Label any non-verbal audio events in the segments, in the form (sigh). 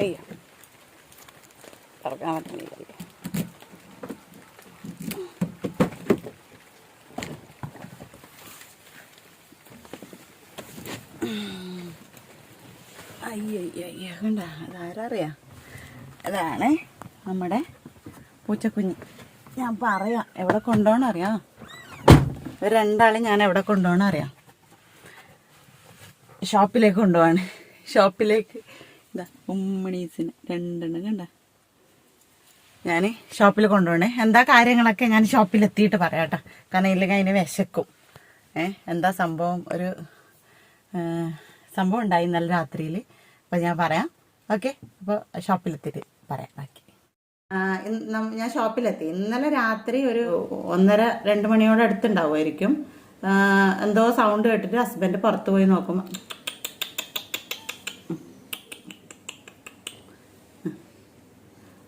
അയ്യോ. തുറക്കാൻ പറ്റുന്നില്ല അയ്യോ കണ്ട അതാരറിയാം അതാണ് നമ്മുടെ പൂച്ചക്കുഞ്ഞ്. ഞാൻ പറയാം എവിടെ കൊണ്ടുപോകണം അറിയാം. ഒരു രണ്ടാളെ ഞാൻ എവിടെ കൊണ്ടുപോകണം അറിയാം. ഷോപ്പിലേക്ക് കൊണ്ടുപോവാണ്. ഷോപ്പിലേക്ക് ഉമ്മണീസിന് രണ്ടെണ്ണം കണ്ട. ഞാൻ ഷോപ്പിൽ കൊണ്ടുപോകണേ എന്താ കാര്യങ്ങളൊക്കെ ഞാൻ ഷോപ്പിൽ എത്തിയിട്ട് പറയാട്ടോ. കാരണം ഇല്ലെങ്കിൽ അതിന് വിശക്കും. ഏ എന്താ സംഭവം? ഒരു സംഭവം ഉണ്ടായി നല്ല രാത്രിയിൽ. അപ്പോൾ ഞാൻ പറയാം. ഓക്കെ? അപ്പോൾ ഷോപ്പിലെത്തിയിട്ട് പറയാം. ബാക്കി. ഞാൻ ഷോപ്പിലെത്തി. ഇന്നലെ രാത്രി ഒരു ഒന്നര രണ്ട് മണിയോട് അടുത്തുണ്ടാവുമായിരിക്കും. എന്തോ സൗണ്ട് കേട്ടിട്ട് ഹസ്ബൻഡ് പുറത്ത് പോയി നോക്കുമ്പോൾ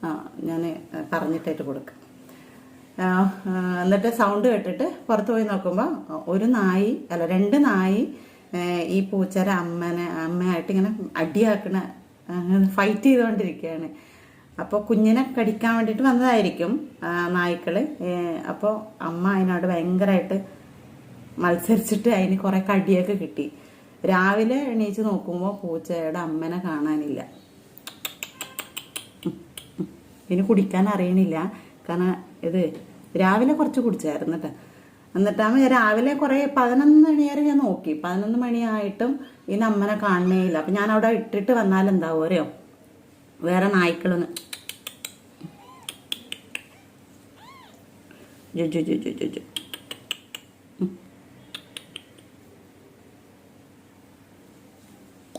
ആ ഞാൻ പറഞ്ഞിട്ടായിട്ട് കൊടുക്കാം. ആ, ആ, എന്നിട്ട് സൗണ്ട് കേട്ടിട്ട് പുറത്ത് പോയി നോക്കുമ്പോൾ ഒരു നായി അല്ല രണ്ട് നായി ഈ പൂച്ചര അമ്മനെ അമ്മയായിട്ട് ഇങ്ങനെ അടിയാക്കണ ഫൈറ്റ് ചെയ്തുകൊണ്ടിരിക്കുകയാണ് അപ്പോൾ കുഞ്ഞിനെ കടിക്കാൻ വേണ്ടിയിട്ട് വന്നതായിരിക്കും നായ്ക്കൾ അപ്പോൾ അമ്മ അതിനോട് ഭയങ്കരമായിട്ട് മത്സരിച്ചിട്ട് അതിന് കുറേ കടിയൊക്കെ കിട്ടി. രാവിലെ എണീച്ച് നോക്കുമ്പോൾ പൂച്ചയുടെ അമ്മനെ കാണാനില്ല. ഇതിന് കുടിക്കാൻ അറിയണില്ല. കാരണം ഇത് രാവിലെ കുറച്ച് കുടിച്ചായിരുന്നു കേട്ടോ എന്നിട്ടാകുമ്പോൾ രാവിലെ കുറേ പതിനൊന്ന് മണി വരെ ഞാൻ നോക്കി. പതിനൊന്ന് മണിയായിട്ടും ഈ അമ്മനെ കാണണേയില്ല അപ്പം ഞാൻ അവിടെ ഇട്ടിട്ട് വന്നാൽ എന്താവും അറിയോ? വേറെ നായ്ക്കളൊന്ന്. ജു ജു ജു ജു ജു.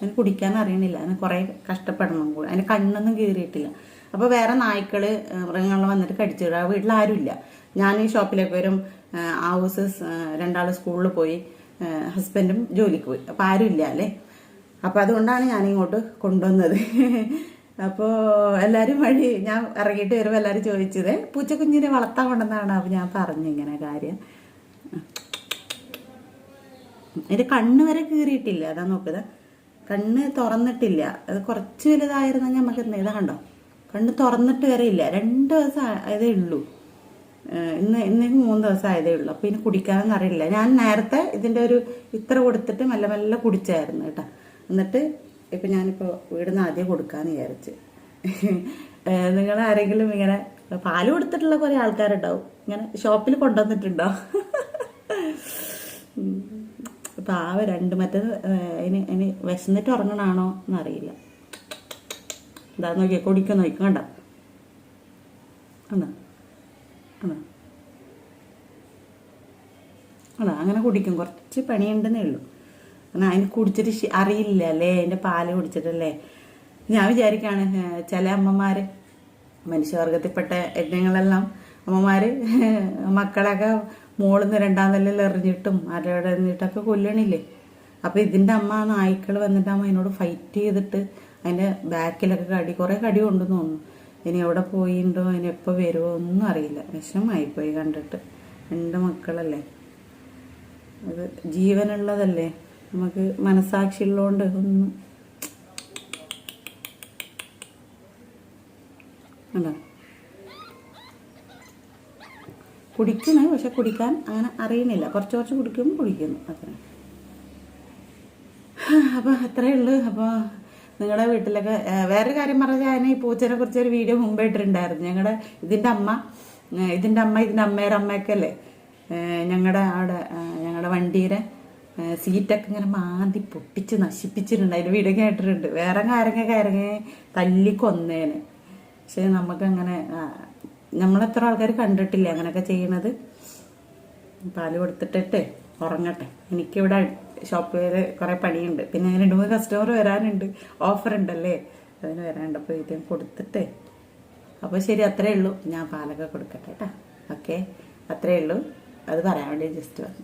ജു അതിന് കുടിക്കാൻ അറിയണില്ല. അതിന് കുറേ കഷ്ടപ്പെടണം കൂടെ. അതിന് കണ്ണൊന്നും കീറിയിട്ടില്ല. അപ്പോൾ വേറെ നായ്ക്കൾ മൃഗങ്ങൾ വന്നിട്ട് കടിച്ചു ആ വീട്ടിൽ ആരുമില്ല ഞാൻ ഈ ഷോപ്പിലേക്ക് വരും. ഹൗസ് രണ്ടാൾ സ്കൂളിൽ പോയി. ഹസ്ബൻഡും ജോലിക്ക് പോയി. അപ്പോൾ ആരുമില്ല അല്ലേ? അപ്പോൾ അതുകൊണ്ടാണ് ഞാൻ ഇങ്ങോട്ട് കൊണ്ടുവന്നത്. (laughs) അപ്പോൾ എല്ലാവരും വഴി ഞാൻ ഇറങ്ങിയിട്ട് വരുമ്പോൾ എല്ലാവരും ചോദിച്ചത് പൂച്ചക്കുഞ്ഞിനെ വളർത്താൻ കൊണ്ടെന്നാണ് അപ്പോൾ ഞാൻ പറഞ്ഞു ഇങ്ങനെ കാര്യം. ഇത് കണ്ണ് വരെ കീറിയിട്ടില്ല. അതാ നോക്കുക കണ്ണ് തുറന്നിട്ടില്ല. അത് കുറച്ച് വലുതായിരുന്ന നമുക്ക് എന്ത് ഇതാ കണ്ടോ? കണ്ണ് തുറന്നിട്ട് വരെ ഇല്ല. രണ്ട് ദിവസം ആയതേ ഉള്ളൂ. ഇന്ന് ഇന്നേക്ക് മൂന്ന് ദിവസം ആയതേ ഉള്ളൂ. അപ്പോൾ ഇനി കുടിക്കാമെന്ന് അറിയില്ല. ഞാൻ നേരത്തെ ഇതിന്റെ ഒരു ഇത്ര കൊടുത്തിട്ട് മെല്ലെ മെല്ലെ കുടിച്ചായിരുന്നു കേട്ടോ. എന്നിട്ട് ഇപ്പം ഞാനിപ്പോൾ വീടിന്ന് ആദ്യം കൊടുക്കാമെന്ന് വിചാരിച്ച്. നിങ്ങൾ ആരെങ്കിലും ഇങ്ങനെ പാൽ കൊടുത്തിട്ടുള്ള കുറേ ആൾക്കാരുണ്ടാവും. ഇങ്ങനെ ഷോപ്പിൽ കൊണ്ടുവന്നിട്ടുണ്ടോ. പാവ രണ്ട് മറ്റേത് അതിന് അതിന് വിശന്നിട്ട് ഉറങ്ങണാണോ എന്നറിയില്ല. എന്താ നോക്കിയ കുടിക്കാൻ നോക്കി കണ്ട? അതാ അങ്ങനെ കുടിക്കും. കുറച്ച് പണിയുണ്ടെന്നേ ഉള്ളൂ. കാരണം അതിന് കുടിച്ചിട്ട് അറിയില്ല അല്ലേ അതിന്റെ പാൽ കുടിച്ചിട്ടല്ലേ? ഞാൻ വിചാരിക്കുകയാണ് ചില അമ്മമാർ മനുഷ്യവർഗത്തിൽപ്പെട്ട യജ്ഞങ്ങളെല്ലാം അമ്മമാർ മക്കളൊക്കെ മോളിന്ന് രണ്ടാം നിലയിൽ എറിഞ്ഞിട്ടും അരയുടെ എറിഞ്ഞിട്ടൊക്കെ കൊല്ലണില്ലേ? അപ്പോൾ ഇതിന്റെ അമ്മ നായ്ക്കൾ വന്നിട്ടാകുമ്പോൾ അതിനോട് ഫൈറ്റ് ചെയ്തിട്ട് അതിന്റെ ബാക്കിലൊക്കെ കടി കുറേ കടി കൊണ്ടെന്ന് തോന്നുന്നു. ഇനി എവിടെ പോയിണ്ടോ ഇനി എപ്പോൾ വരുമോ ഒന്നും അറിയില്ല. വിഷമമായിപ്പോയി കണ്ടിട്ട്. രണ്ട് മക്കളല്ലേ? അത് ജീവനുള്ളതല്ലേ? നമുക്ക് മനസാക്ഷിയുള്ളതുകൊണ്ട് ഒന്നും ഉണ്ടോ കുടിക്കണേ പക്ഷെ കുടിക്കാൻ അങ്ങനെ അറിയുന്നില്ല. കുറച്ച് കുറച്ച് കുടിക്കുമ്പോൾ കുടിക്കുന്നു അത്ര. അപ്പോൾ അത്രയേ ഉള്ളൂ. അപ്പോൾ നിങ്ങളുടെ വീട്ടിലൊക്കെ വേറൊരു കാര്യം പറഞ്ഞാൽ ഞാൻ ഈ പൂച്ചനെ കുറിച്ച് ഒരു വീഡിയോ മുമ്പേ ഇട്ടിട്ടുണ്ടായിരുന്നു. ഞങ്ങളുടെ ഇതിന്റെ അമ്മ ഇതിന്റെ അമ്മ ഇതിന്റെ അമ്മയുടെ അമ്മയൊക്കെ അല്ലേ? ഞങ്ങളുടെ അവിടെ ഞങ്ങളുടെ വണ്ടിയുടെ സീറ്റൊക്കെ ഇങ്ങനെ മാന്തി പൊട്ടിച്ച് നശിപ്പിച്ചിട്ടുണ്ട്. അതിന്റെ വീഡിയോ കേട്ടിട്ടുണ്ട് വേറെ കാരങ്ങ കാരങ്ങ തല്ലിക്കൊന്നേനെ. പക്ഷേ നമുക്കങ്ങനെ നമ്മളെത്ര ആൾക്കാർ കണ്ടിട്ടില്ല അങ്ങനെയൊക്കെ ചെയ്യണത്. പാൽ കൊടുത്തിട്ടിട്ട് ഉറങ്ങട്ടെ. എനിക്കിവിടെ ഷോപ്പിൽ കുറേ പണിയുണ്ട്. പിന്നെ രണ്ട് മൂന്ന് കസ്റ്റമർ വരാനുണ്ട്. ഓഫർ ഉണ്ടല്ലേ? അതിന് വരാനുണ്ട്. അപ്പോൾ ഇത് കൊടുത്തിട്ട്. അപ്പോൾ ശരി അത്രേ ഉള്ളൂ. ഞാൻ പാലൊക്കെ കൊടുക്കട്ടെ കേട്ടോ ഓക്കെ അത്രേ ഉള്ളൂ. അത് പറയാൻ വേണ്ടി ജസ്റ്റ് വന്നു.